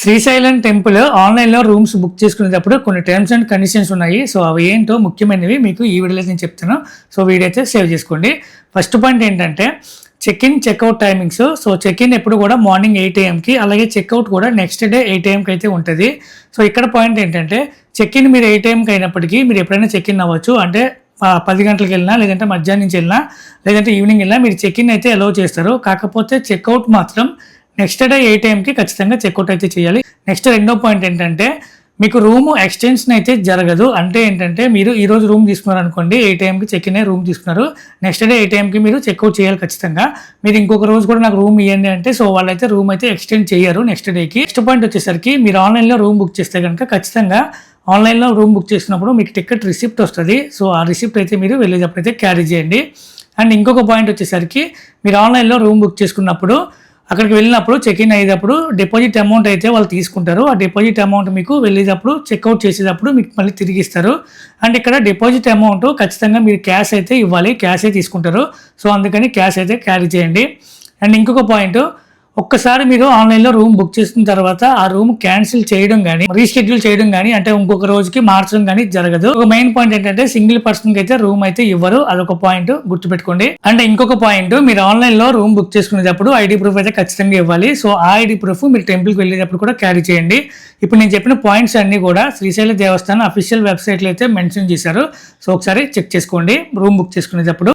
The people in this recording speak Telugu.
శ్రీశైలం టెంపుల్ ఆన్లైన్లో రూమ్స్ బుక్ చేసుకునేటప్పుడు కొన్ని టర్మ్స్ అండ్ కండిషన్స్ ఉన్నాయి. సో అవి ఏంటో ముఖ్యమైనవి మీకు ఈ వీడియోలో నేను చెప్తాను సో వీడియో అయితే సేవ్ చేసుకోండి. ఫస్ట్ పాయింట్ ఏంటంటే check in checkout timings so check in ఎప్పుడు కూడా మార్నింగ్ ఎయిట్ ఏఎంకి అలాగే చెక్అవుట్ కూడా నెక్స్ట్ డే ఎయిట్ ఏఎంకి అయితే ఉంటుంది. సో ఇక్కడ పాయింట్ ఏంటంటే చెక్ ఇన్ మీరు ఎయిట్ ఏఎంకి అయినప్పటికీ మీరు ఎప్పుడైనా చెక్ ఇన్ అవ్వచ్చు. అంటే పది గంటలకు వెళ్ళినా లేదంటే మధ్యాహ్నం నుంచి వెళ్ళినా లేదంటే ఈవినింగ్ వెళ్ళినా మీరు చెక్ ఇన్ అయితే అలౌ చేస్తారు. కాకపోతే చెక్అవుట్ మాత్రం నెక్స్ట్ డే ఏ టైంకి ఖచ్చితంగా చెక్అవుట్ అయితే చేయాలి. నెక్స్ట్ రెండో పాయింట్ ఏంటంటే మీకు రూమ్ ఎక్స్టెన్షన్ అయితే జరగదు. అంటే ఏంటంటే మీరు ఈ రోజు రూమ్ తీసుకున్నారు అనుకోండి ఏ టైంకి చెక్ ఇన్ రూమ్ తీసుకున్నారు. నెక్స్ట్ డే ఏ టైంకి మీరు చెక్అవుట్ చేయాలి ఖచ్చితంగా. మీరు ఇంకొక రోజు కూడా నాకు రూమ్ ఇవ్వండి అంటే సో వాళ్ళైతే రూమ్ అయితే ఎక్స్టెండ్ చేయరు నెక్స్ట్ డేకి నెక్స్ట్ పాయింట్ వచ్చేసరికి మీరు ఆన్లైన్లో రూమ్ బుక్ చేస్తే కనుక ఖచ్చితంగా ఆన్లైన్లో రూమ్ బుక్ చేసినప్పుడు మీకు టికెట్ రిసిప్ట్ వస్తుంది. సో ఆ రిసిప్ట్ అయితే మీరు వెళ్ళేటప్పుడు అయితే క్యారీ చేయండి. అండ్ ఇంకొక పాయింట్ వచ్చేసరికి మీరు ఆన్లైన్లో రూమ్ బుక్ చేసుకున్నప్పుడు అక్కడికి వెళ్ళినప్పుడు చెక్ ఇన్ అయ్యేటప్పుడు డిపాజిట్ అమౌంట్ అయితే వాళ్ళు తీసుకుంటారు. ఆ డిపాజిట్ అమౌంట్ మీకు వెళ్ళేటప్పుడు చెక్అవుట్ చేసేటప్పుడు మీకు మళ్ళీ తిరిగి ఇస్తారు. అండ్ ఇక్కడ డిపాజిట్ అమౌంట్ ఖచ్చితంగా మీరు క్యాష్ అయితే ఇవ్వాలి. క్యాషే తీసుకుంటారు. సో అందుకని క్యాష్ అయితే క్యారీ చేయండి. అండ్ ఇంకొక పాయింట్ ఒక్కసారి మీరు ఆన్లైన్లో రూమ్ బుక్ చేసిన తర్వాత ఆ రూమ్ క్యాన్సిల్ చేయడం కానీ రీషెడ్యూల్ చేయడం కానీ అంటే ఇంకొక రోజుకి మార్చడం కానీ జరగదు. ఒక మెయిన్ పాయింట్ ఏంటంటే సింగిల్ పర్సన్కి అయితే రూమ్ అయితే ఇవ్వరు. అదొక పాయింట్ గుర్తుపెట్టుకోండి. అండ్ ఇంకొక పాయింట్ మీరు ఆన్లైన్లో రూమ్ బుక్ చేసుకునేటప్పుడు ఐడి ప్రూఫ్ అయితే ఖచ్చితంగా ఇవ్వాలి. సో ఆ ఐడి ప్రూఫ్ మీరు టెంపుల్కి వెళ్ళేటప్పుడు కూడా క్యారీ చేయండి. ఇప్పుడు నేను చెప్పిన పాయింట్స్ అన్ని కూడా శ్రీశైల దేవస్థానం అఫీషియల్ వెబ్సైట్లో అయితే మెన్షన్ చేశారు. సో ఒకసారి చెక్ చేసుకోండి. రూమ్ బుక్ చేసుకునేటప్పుడు.